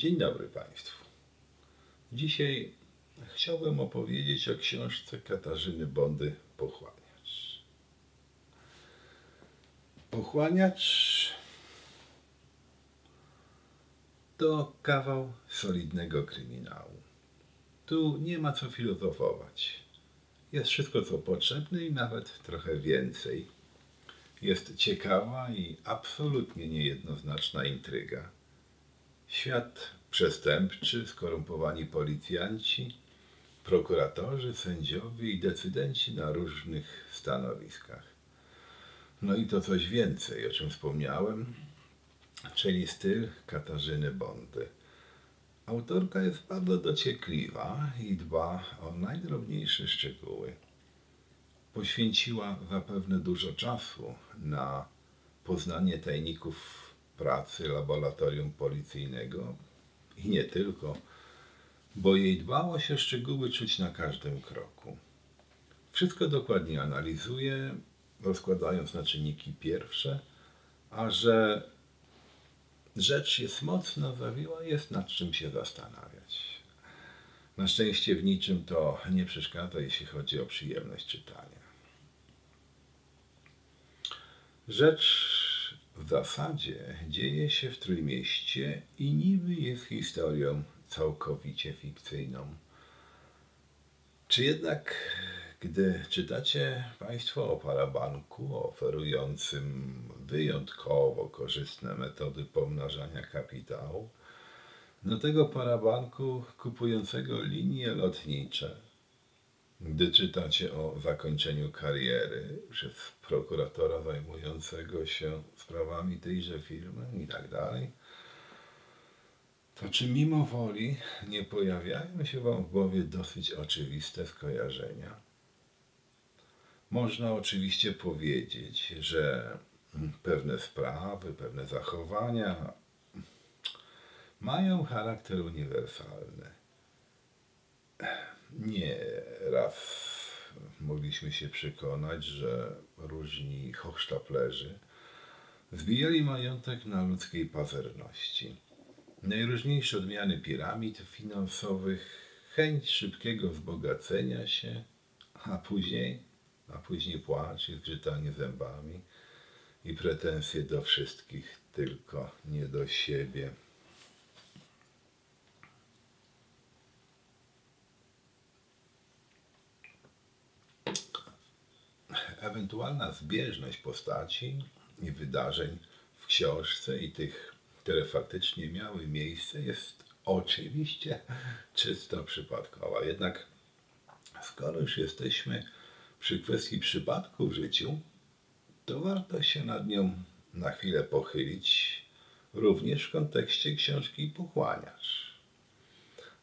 Dzień dobry Państwu. Dzisiaj chciałbym opowiedzieć o książce Katarzyny Bondy Pochłaniacz. Pochłaniacz to kawał solidnego kryminału. Tu nie ma co filozofować. Jest wszystko co potrzebne i nawet trochę więcej. Jest ciekawa i absolutnie niejednoznaczna intryga. Świat przestępczy, skorumpowani policjanci, prokuratorzy, sędziowie i decydenci na różnych stanowiskach. No i to coś więcej, o czym wspomniałem, czyli styl Katarzyny Bondy. Autorka jest bardzo dociekliwa i dba o najdrobniejsze szczegóły. Poświęciła zapewne dużo czasu na poznanie tajników pracy laboratorium policyjnego i nie tylko, bo jej dbało się szczegóły czuć na każdym kroku. Wszystko dokładnie analizuje, rozkładając na czynniki pierwsze, a że rzecz jest mocno zawiła, jest nad czym się zastanawiać. Na szczęście w niczym to nie przeszkadza, jeśli chodzi o przyjemność czytania. Rzecz w zasadzie dzieje się w Trójmieście i niby jest historią całkowicie fikcyjną. Czy jednak, gdy czytacie Państwo o parabanku oferującym wyjątkowo korzystne metody pomnażania kapitału, do tego parabanku kupującego linie lotnicze, gdy czytacie o zakończeniu kariery przez prokuratora zajmującego się sprawami tejże firmy i tak dalej, to czy mimo woli nie pojawiają się Wam w głowie dosyć oczywiste skojarzenia? Można oczywiście powiedzieć, że pewne sprawy, pewne zachowania mają charakter uniwersalny. Nie raz mogliśmy się przekonać, że różni hochsztaplerzy zbijali majątek na ludzkiej pazerności. Najróżniejsze odmiany piramid finansowych, chęć szybkiego wzbogacenia się, a później, a później płacz i zgrzytanie zębami i pretensje do wszystkich, tylko nie do siebie. Ewentualna zbieżność postaci i wydarzeń w książce i tych, które faktycznie miały miejsce, jest oczywiście czysto przypadkowa. Jednak skoro już jesteśmy przy kwestii przypadku w życiu, to warto się nad nią na chwilę pochylić, również w kontekście książki Pochłaniacz.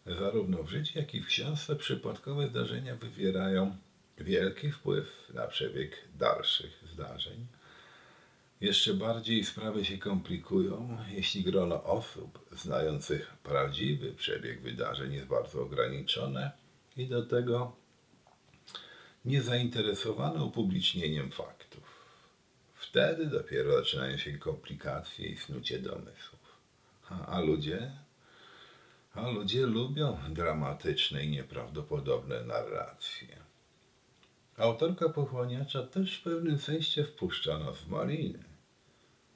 Zarówno w życiu, jak i w książce przypadkowe zdarzenia wywierają wielki wpływ na przebieg dalszych zdarzeń. Jeszcze bardziej sprawy się komplikują, jeśli grono osób znających prawdziwy przebieg wydarzeń jest bardzo ograniczone i do tego niezainteresowane upublicznieniem faktów. Wtedy dopiero zaczynają się komplikacje i snucie domysłów. A, a ludzie? A ludzie lubią dramatyczne i nieprawdopodobne narracje. Autorka pochłaniacza też w pewnym sensie wpuszcza nas w maliny.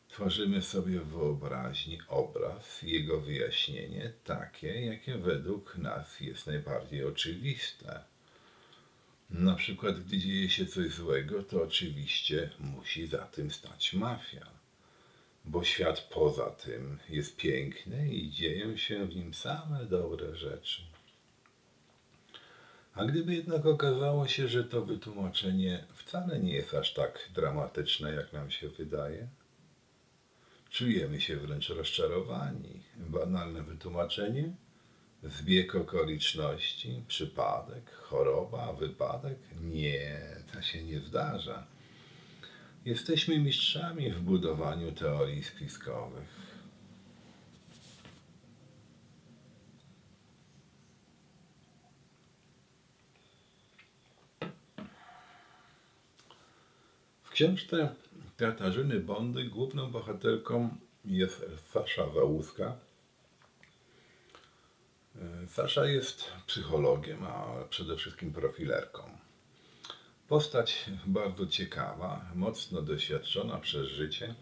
Tworzymy sobie w wyobraźni obraz i jego wyjaśnienie takie, jakie według nas jest najbardziej oczywiste. Na przykład, gdy dzieje się coś złego, to oczywiście musi za tym stać mafia, bo świat poza tym jest piękny i dzieją się w nim same dobre rzeczy. A gdyby jednak okazało się, że to wytłumaczenie wcale nie jest aż tak dramatyczne, jak nam się wydaje, czujemy się wręcz rozczarowani. Banalne wytłumaczenie, zbieg okoliczności, przypadek, choroba, wypadek? Nie, to się nie zdarza. Jesteśmy mistrzami w budowaniu teorii spiskowych. Książce Katarzyny Bondy główną bohaterką jest Sasza Załuska, Sasza jest psychologiem, a przede wszystkim profilerką. Postać bardzo ciekawa, mocno doświadczona przez życie,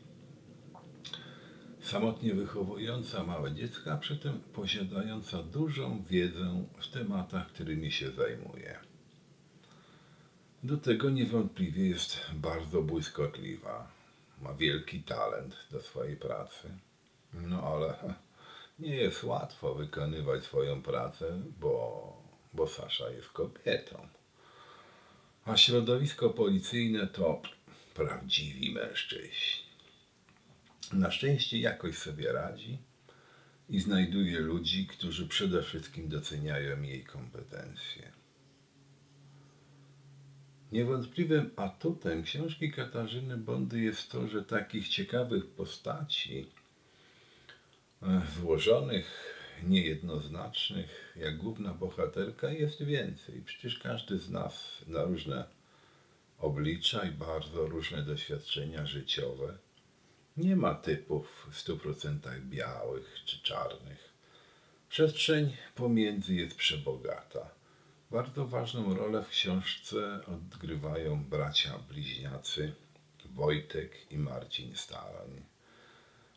samotnie wychowująca małe dziecka, przy tym posiadająca dużą wiedzę w tematach, którymi się zajmuje. Do tego niewątpliwie jest bardzo błyskotliwa. Ma wielki talent do swojej pracy. No ale nie jest łatwo wykonywać swoją pracę, bo, bo Sasza jest kobietą. A środowisko policyjne to prawdziwi mężczyźni. Na szczęście jakoś sobie radzi i znajduje ludzi, którzy przede wszystkim doceniają jej kompetencje. Niewątpliwym atutem książki Katarzyny Bondy jest to, że takich ciekawych postaci, e, złożonych, niejednoznacznych, jak główna bohaterka, jest więcej. Przecież każdy z nas na różne oblicza i bardzo różne doświadczenia życiowe. Nie ma typów w 100% białych czy czarnych. Przestrzeń pomiędzy jest przebogata. Bardzo ważną rolę w książce odgrywają bracia bliźniacy Wojtek i Marcin Starań.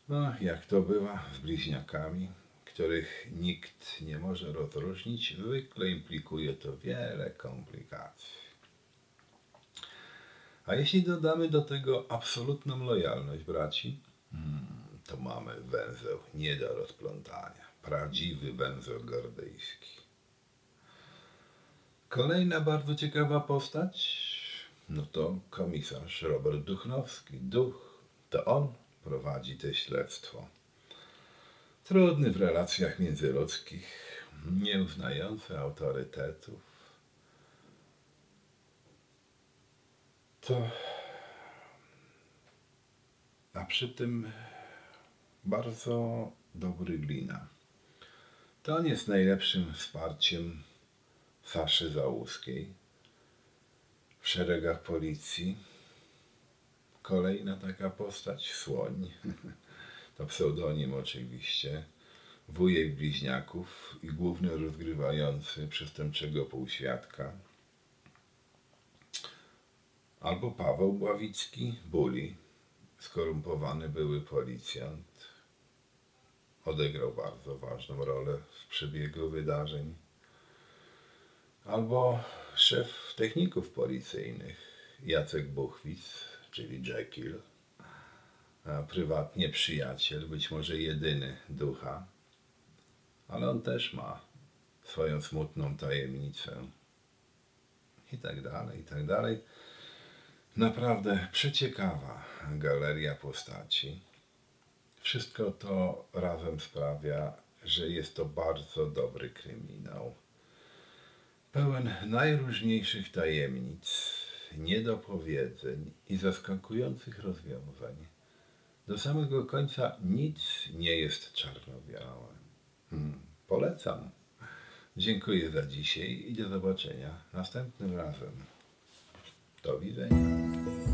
No, jak to bywa z bliźniakami, których nikt nie może rozróżnić, zwykle implikuje to wiele komplikacji. A jeśli dodamy do tego absolutną lojalność braci, hmm, to mamy węzeł nie do rozplątania. Prawdziwy węzeł gordyjski. Kolejna bardzo ciekawa postać, no to komisarz Robert Duchnowski. Duch, to on prowadzi to śledztwo. Trudny w relacjach międzyludzkich, nieuznający autorytetów. To, a przy tym bardzo dobry glina. To on jest najlepszym wsparciem Saszy Załuskiej w szeregach policji. Kolejna taka postać, Słoń, to pseudonim oczywiście, wujek bliźniaków i główny rozgrywający przestępczego półświadka. Albo Paweł Bławicki, Buli, skorumpowany były policjant. Odegrał bardzo ważną rolę w przebiegu wydarzeń albo szef techników policyjnych Jacek Buchwitz, czyli Jekyll, prywatnie przyjaciel, być może jedyny ducha, ale on też ma swoją smutną tajemnicę. I tak dalej, i tak dalej. Naprawdę przeciekawa galeria postaci. Wszystko to razem sprawia, że jest to bardzo dobry kryminał pełen najróżniejszych tajemnic, niedopowiedzeń i zaskakujących rozwiązań. Do samego końca nic nie jest czarno-białe. Hmm, polecam. Dziękuję za dzisiaj i do zobaczenia następnym razem. Do widzenia.